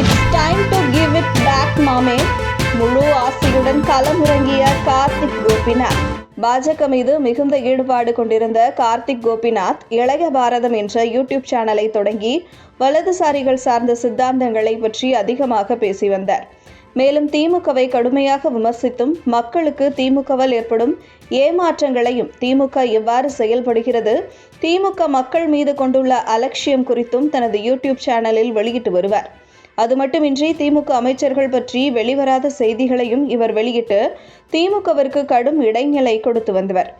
It's time to give it back மாமே முழு ஆசையுடன் களமிறங்கிய கார்த்திக் கோபிநாத். பாஜக மீது மிகுந்த ஈடுபாடு கொண்டிருந்த கார்த்திக் கோபிநாத் இளைய பாரதம் என்ற யூடியூப் சேனலை தொடங்கி வலதுசாரிகள் சார்ந்த சித்தாந்தங்களை பற்றி அதிகமாக பேசி வந்தார். மேலும் திமுகவை கடுமையாக விமர்சித்தும் மக்களுக்கு திமுகவால் ஏற்படும் ஏமாற்றங்களையும் திமுக எவ்வாறு செயல்படுகிறது திமுக மக்கள் மீது கொண்டுள்ள அலட்சியம் குறித்தும் தனது யூடியூப் சேனலில் வெளியிட்டு வருவார். அது மட்டுமின்றி திமுக அமைச்சர்கள் பற்றி வெளிவராத செய்திகளையும் இவர் வெளியிட்டு திமுகவிற்கு கடும் இடைநிலை கொடுத்து வந்தவர்.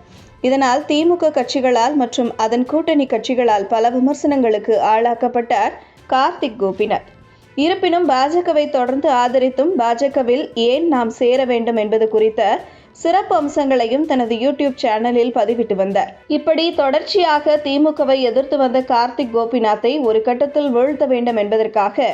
இதனால் திமுக கட்சிகளால் மற்றும் அதன் கூட்டணி கட்சிகளால் பல விமர்சனங்களுக்கு ஆளாக்கப்பட்டார் கார்த்திக் கோபிநாத். இருப்பினும் பாஜகவை தொடர்ந்து ஆதரித்தும் பாஜகவில் ஏன் நாம் சேர வேண்டும் என்பது குறித்த சிறப்பு அம்சங்களையும் தனது யூடியூப் சேனலில் பதிவிட்டு வந்தார். இப்படி தொடர்ச்சியாக திமுகவை எதிர்த்து வந்த கார்த்திக் கோபிநாத்தை ஒரு கட்டத்தில் வீழ்த்த வேண்டும் என்பதற்காக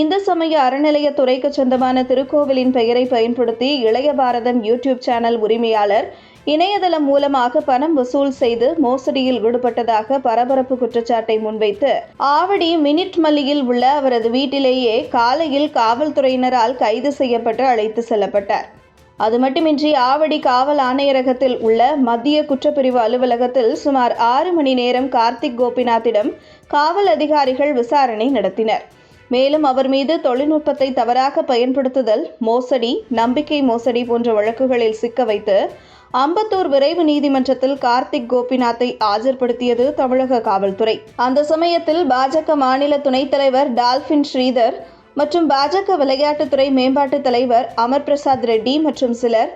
இந்து சமய அறநிலையத்துறைக்கு சொந்தமான திருக்கோவிலின் பெயரை பயன்படுத்தி இளைய பாரதம் யூடியூப் சேனல் உரிமையாளர் இணையதளம் மூலமாக பணம் வசூல் செய்து மோசடியில் ஈடுபட்டதாக பரபரப்பு குற்றச்சாட்டை முன்வைத்து ஆவடி மினிட் மல்லியில் உள்ள அவரது வீட்டிலேயே காலையில் காவல்துறையினரால் கைது செய்யப்பட்டு அழைத்து செல்லப்பட்டார். அது மட்டுமின்றி ஆவடி காவல் ஆணையரகத்தில் உள்ள மத்திய குற்றப்பிரிவு அலுவலகத்தில் சுமார் ஆறு மணி நேரம் கார்த்திக் கோபிநாத்திடம் காவல் அதிகாரிகள் விசாரணை நடத்தினர். மேலும் அவர் மீது தொழில்நுட்பத்தை தவறாக பயன்படுத்துதல் மோசடி நம்பிக்கை மோசடி போன்ற வழக்குகளில் சிக்க வைத்து அம்பத்தூர் விரைவு நீதிமன்றத்தில் கார்த்திக் கோபிநாத்தை ஆஜர்படுத்தியது தமிழக காவல்துறை. அந்த சமயத்தில் பாஜக மாநில துணைத் தலைவர் டால்பின் ஸ்ரீதர் மற்றும் பாஜக விளையாட்டுத்துறை மேம்பாட்டு தலைவர் அமர் பிரசாத் ரெட்டி மற்றும் சிலர்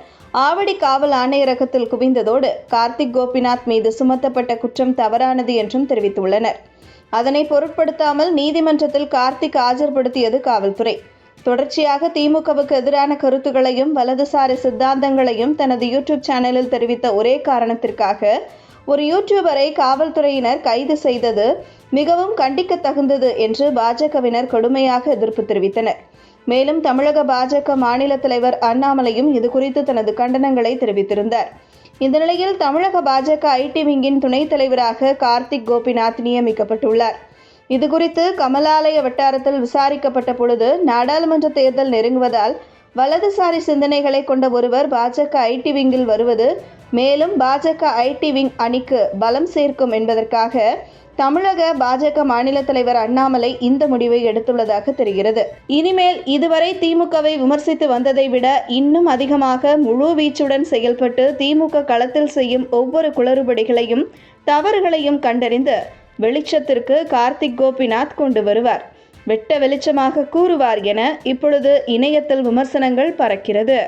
ஆவடி காவல் ஆணையரகத்தில் குவிந்ததோடு கார்த்திக் கோபிநாத் மீது சுமத்தப்பட்ட குற்றம் தவறானது என்றும் தெரிவித்துள்ளனர். அதனை பொருட்படுத்தாமல் நீதிமன்றத்தில் கார்த்திக் ஆஜர்படுத்தியது காவல்துறை. தொடர்ச்சியாக திமுகவுக்கு எதிரான கருத்துக்களையும் வலதுசாரி சித்தாந்தங்களையும் தனது யூடியூப் சேனலில் தெரிவித்த ஒரே காரணத்திற்காக ஒரு யூடியூபரை காவல்துறையினர் கைது செய்தது மிகவும் கண்டிக்கத்தகுந்தது என்று பாஜகவினர் கடுமையாக எதிர்ப்பு தெரிவித்தனர். மேலும் தமிழக பாஜக மாநில தலைவர் அண்ணாமலையும் இதுகுறித்து தனது கண்டனங்களை தெரிவித்திருந்தார். இந்த நிலையில் தமிழக பாஜக ஐடி விங்கின் துணைத் தலைவராக கார்த்திக் கோபிநாத் நியமிக்கப்பட்டுள்ளார். இதுகுறித்து கமலாலய வட்டாரத்தில் விசாரிக்கப்பட்ட பொழுது நாடாளுமன்ற தேர்தல் நெருங்குவதால் வலதுசாரி சிந்தனைகளை கொண்ட ஒருவர் பாஜக ஐடி விங்கில் வருவது மேலும் பாஜக ஐடி விங் அணிக்கு பலம் சேர்க்கும் என்பதற்காக தமிழக பாஜக மாநில தலைவர் அண்ணாமலை இந்த முடிவை எடுத்துள்ளதாக தெரிகிறது. இனிமேல் இதுவரை திமுகவை விமர்சித்து வந்ததை விட இன்னும் அதிகமாக முழு வீச்சுடன் செயல்பட்டு திமுக களத்தில் செய்யும் ஒவ்வொரு குளறுபடிகளையும் தவறுகளையும் கண்டறிந்து வெளிச்சத்திற்கு கார்த்திக் கோபிநாத் கொண்டு வருவார். வெட்ட வெளிச்சமாக கூறுவார் என இப்பொழுது இணையத்தில் விமர்சனங்கள் பறக்கிறது.